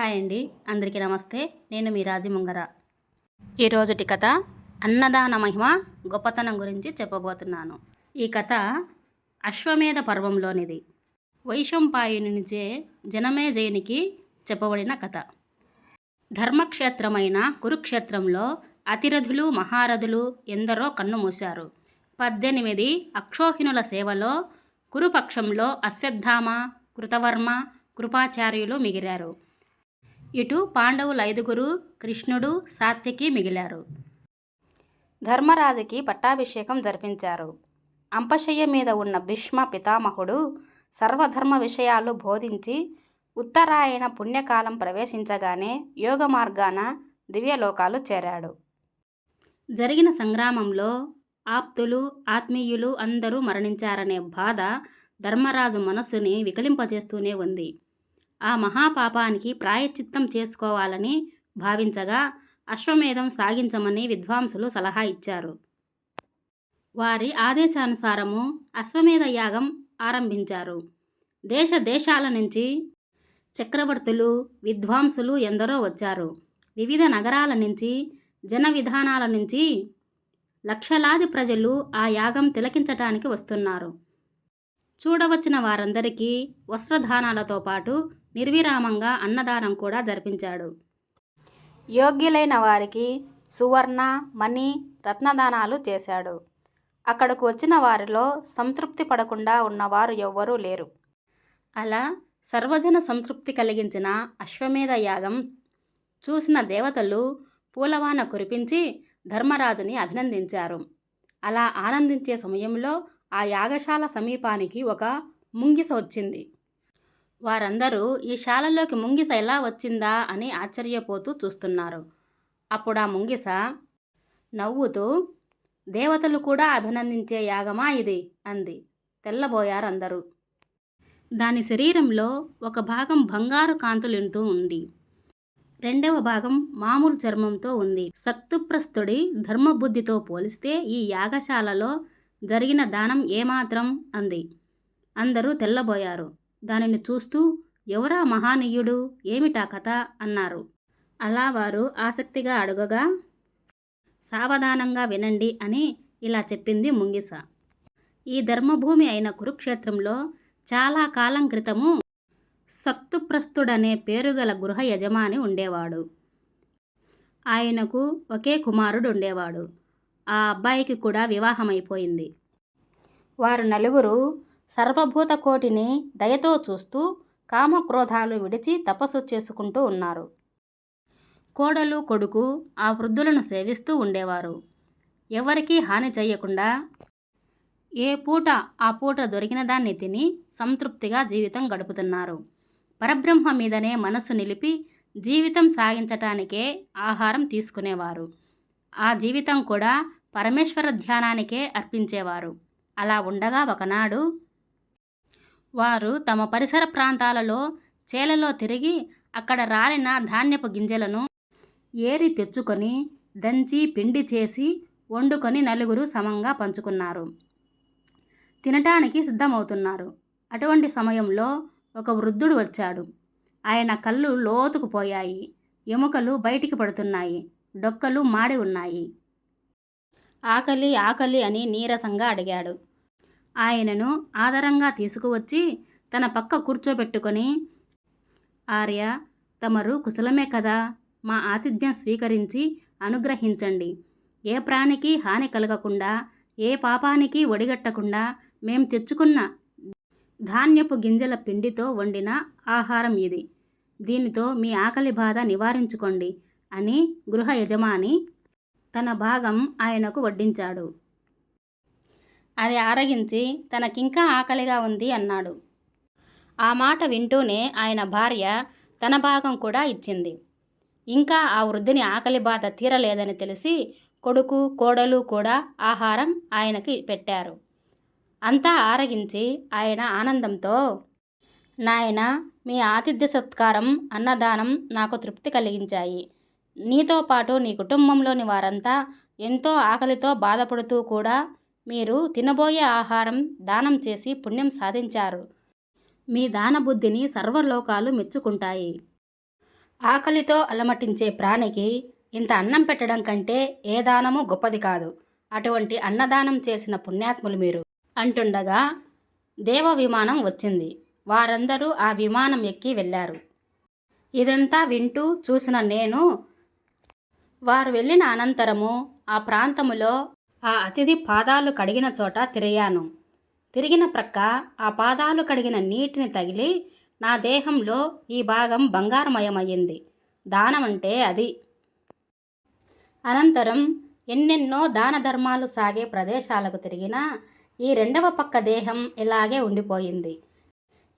Hi అండి. అందరికీ నమస్తే. నేను మీ రాజముంగర ఈరోజుటి కథ అన్నదాన మహిమ గొప్పతనం గురించి చెప్పబోతున్నాను. ఈ కథ అశ్వమేధ పర్వంలోనిది. వైశంపాయుని నుంచే జనమేజయునికి చెప్పబడిన కథ. ధర్మక్షేత్రమైన కురుక్షేత్రంలో అతిరథులు మహారథులు ఎందరో కన్నుమూశారు. పద్దెనిమిది అక్షోహిణుల సేవలో కురుపక్షంలో అశ్వత్థామ కృతవర్మ కృపాచార్యులు మిగిరారు. ఇటు పాండవులు ఐదుగురు కృష్ణుడు సాత్యకి మిగిలారు. ధర్మరాజుకి పట్టాభిషేకం జరిపించారు. అంపశయ్య మీద ఉన్న భీష్మ పితామహుడు సర్వధర్మ విషయాలు బోధించి ఉత్తరాయణ పుణ్యకాలం ప్రవేశించగానే యోగ మార్గాన దివ్యలోకాలు చేరాడు. జరిగిన సంగ్రామంలో ఆప్తులు ఆత్మీయులు అందరూ మరణించారనే బాధ ధర్మరాజు మనస్సుని వికలింపజేస్తూనే ఉంది. ఆ మహాపాపానికి ప్రాయశ్చిత్తం చేసుకోవాలని భావించగా అశ్వమేధం సాగించమని విద్వాంసులు సలహా ఇచ్చారు. వారి ఆదేశానుసారము అశ్వమేధ యాగం ఆరంభించారు. దేశ దేశాల నుంచి చక్రవర్తులు విద్వాంసులు ఎందరో వచ్చారు. వివిధ నగరాల నుంచి జన విధానాల నుంచి లక్షలాది ప్రజలు ఆ యాగం తిలకించటానికి వస్తున్నారు. చూడవచ్చిన వారందరికీ వస్త్రదానాలతో పాటు నిర్విరామంగా అన్నదానం కూడా జరిపించాడు. యోగ్యులైన వారికి సువర్ణ మణి రత్నదానాలు చేశాడు. అక్కడకు వచ్చిన వారిలో సంతృప్తి పడకుండా ఉన్నవారు ఎవ్వరూ లేరు. అలా సర్వజన సంతృప్తి కలిగించిన అశ్వమేధ యాగం చూసిన దేవతలు పూలవాన కురిపించి ధర్మరాజుని అభినందించారు. అలా ఆనందించే సమయంలో ఆ యాగశాల సమీపానికి ఒక ముంగిస వచ్చింది. వారందరూ ఈ శాలలోకి ముంగిస ఎలా వచ్చిందా? అని ఆశ్చర్యపోతూ చూస్తున్నారు. అప్పుడు ఆ ముంగిస నవ్వుతూ దేవతలు కూడా అభినందించే యాగమా ఇది? అంది. తెల్లబోయారు అందరూ దాని శరీరంలో ఒక భాగం బంగారు కాంతులింటూ ఉంది. రెండవ భాగం మామూలు చర్మంతో ఉంది. సక్తుప్రస్తుడి ధర్మబుద్ధితో పోలిస్తే ఈ యాగశాలలో జరిగిన దానం ఏమాత్రం అంది. అందరూ తెల్లబోయారు. దానిని చూస్తూ ఎవరా మహానీయుడు? ఏమిటా కథ అన్నారు. అలా వారు ఆసక్తిగా అడగగా సావధానంగా వినండి అని ఇలా చెప్పింది ముంగిస. ఈ ధర్మభూమి అయిన కురుక్షేత్రంలో చాలా కాలం క్రితము సక్తుప్రస్తుడనే పేరుగల గృహ యజమాని ఉండేవాడు. ఆయనకు ఒకే కుమారుడు ఉండేవాడు. ఆ అబ్బాయికి కూడా వివాహమైపోయింది. వారు నలుగురు సర్వభూత కోటిని దయతో చూస్తూ కామక్రోధాలు విడిచి తపస్సు చేసుకుంటూ ఉన్నారు. కోడలు కొడుకు ఆ వృద్ధులను సేవిస్తూ ఉండేవారు. ఎవరికీ హాని చేయకుండా ఏ పూట ఆ పూట దొరికిన దాన్ని తిని సంతృప్తిగా జీవితం గడుపుతున్నారు. పరబ్రహ్మ మీదనే మనసు నిలిపి జీవితం సాగించటానికే ఆహారం తీసుకునేవారు. ఆ జీవితం కూడా పరమేశ్వర ధ్యానానికే అర్పించేవారు. అలా ఉండగా ఒకనాడు వారు తమ పరిసర ప్రాంతాలలో చేలలో తిరిగి అక్కడ రాలిన ధాన్యపు గింజలను ఏరి తెచ్చుకొని దంచి పిండి చేసి వండుకొని నలుగురు సమంగా పంచుకున్నారు. తినటానికి సిద్ధమవుతున్నారు. అటువంటి సమయంలో ఒక వృద్ధుడు వచ్చాడు. ఆయన కళ్ళు లోతుకుపోయాయి ఎముకలు బయటికి పడుతున్నాయి. డొక్కలు మాడి ఉన్నాయి. ఆకలి ఆకలి అని నీరసంగా అడిగాడు. ఆయనను ఆదరంగా తీసుకువచ్చి తన పక్క కూర్చోబెట్టుకొని ఆర్య తమరు కుశలమే కదా. మా ఆతిథ్యం స్వీకరించి అనుగ్రహించండి. ఏ ప్రాణికి హాని కలగకుండా ఏ పాపానికి ఒడిగట్టకుండా మేం తెచ్చుకున్న ధాన్యపు గింజల పిండితో వండిన ఆహారం ఇది. దీనితో మీ ఆకలి బాధ నివారించుకోండి అని గృహ యజమాని తన భాగం ఆయనకు వడ్డించాడు. అది ఆరగించి తనకింకా ఆకలిగా ఉంది అన్నాడు. ఆ మాట వింటూనే ఆయన భార్య తన భాగం కూడా ఇచ్చింది. ఇంకా ఆ వృద్ధుని ఆకలి బాధ తీరలేదని తెలిసి కొడుకు కోడలు కూడా ఆహారం ఆయనకి పెట్టారు. అంతా ఆరగించి ఆయన ఆనందంతో నాయన మీ ఆతిథ్య సత్కారం అన్నదానం నాకు తృప్తి కలిగించాయి. నీతో పాటు నీ కుటుంబంలోని వారంతా ఎంతో ఆకలితో బాధపడుతూ కూడా మీరు తినబోయే ఆహారం దానం చేసి పుణ్యం సాధించారు. మీ దానబుద్ధిని సర్వలోకాలు మెచ్చుకుంటాయి. ఆకలితో అలమటించే ప్రాణికి ఇంత అన్నం పెట్టడం కంటే ఏ దానము గొప్పది కాదు. అటువంటి అన్నదానం చేసిన పుణ్యాత్ములు మీరు. అంటుండగా దేవ విమానం వచ్చింది. వారందరూ ఆ విమానం ఎక్కి వెళ్ళారు. ఇదంతా వింటూ చూసిన నేను వారు వెళ్ళిన అనంతరము ఆ ప్రాంతములో ఆ అతిథి పాదాలు కడిగిన చోట తిరిగాను. తిరిగిన ప్రక్క ఆ పాదాలు కడిగిన నీటిని తగిలి నా దేహంలో ఈ భాగం బంగారమయమయ్యింది. దానమంటే అది. అనంతరం ఎన్నెన్నో దాన ధర్మాలు సాగే ప్రదేశాలకు తిరిగినా ఈ రెండవ పక్క దేహం ఇలాగే ఉండిపోయింది.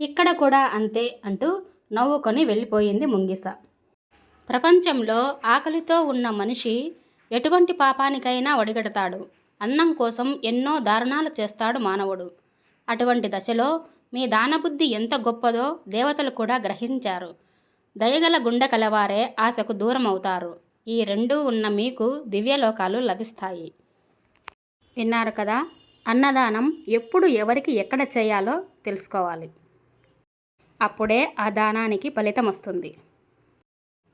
ఇక్కడ కూడా అంతే అంటూ నవ్వుకొని వెళ్ళిపోయింది ముంగిస. ప్రపంచంలో ఆకలితో ఉన్న మనిషి ఎటువంటి పాపానికైనా ఒడిగడతాడు అన్నం కోసం ఎన్నో దారుణాలు చేస్తాడు మానవుడు. అటువంటి దశలో మీ దానబుద్ధి ఎంత గొప్పదో దేవతలు కూడా గ్రహించారు. దయగల గుండె కలవారే ఆశకు దూరం అవుతారు ఈ రెండూ ఉన్న మీకు దివ్యలోకాలు లభిస్తాయి. విన్నారు కదా? అన్నదానం ఎప్పుడు ఎవరికి ఎక్కడ చేయాలో తెలుసుకోవాలి. అప్పుడే ఆ దానానికి ఫలితం వస్తుంది.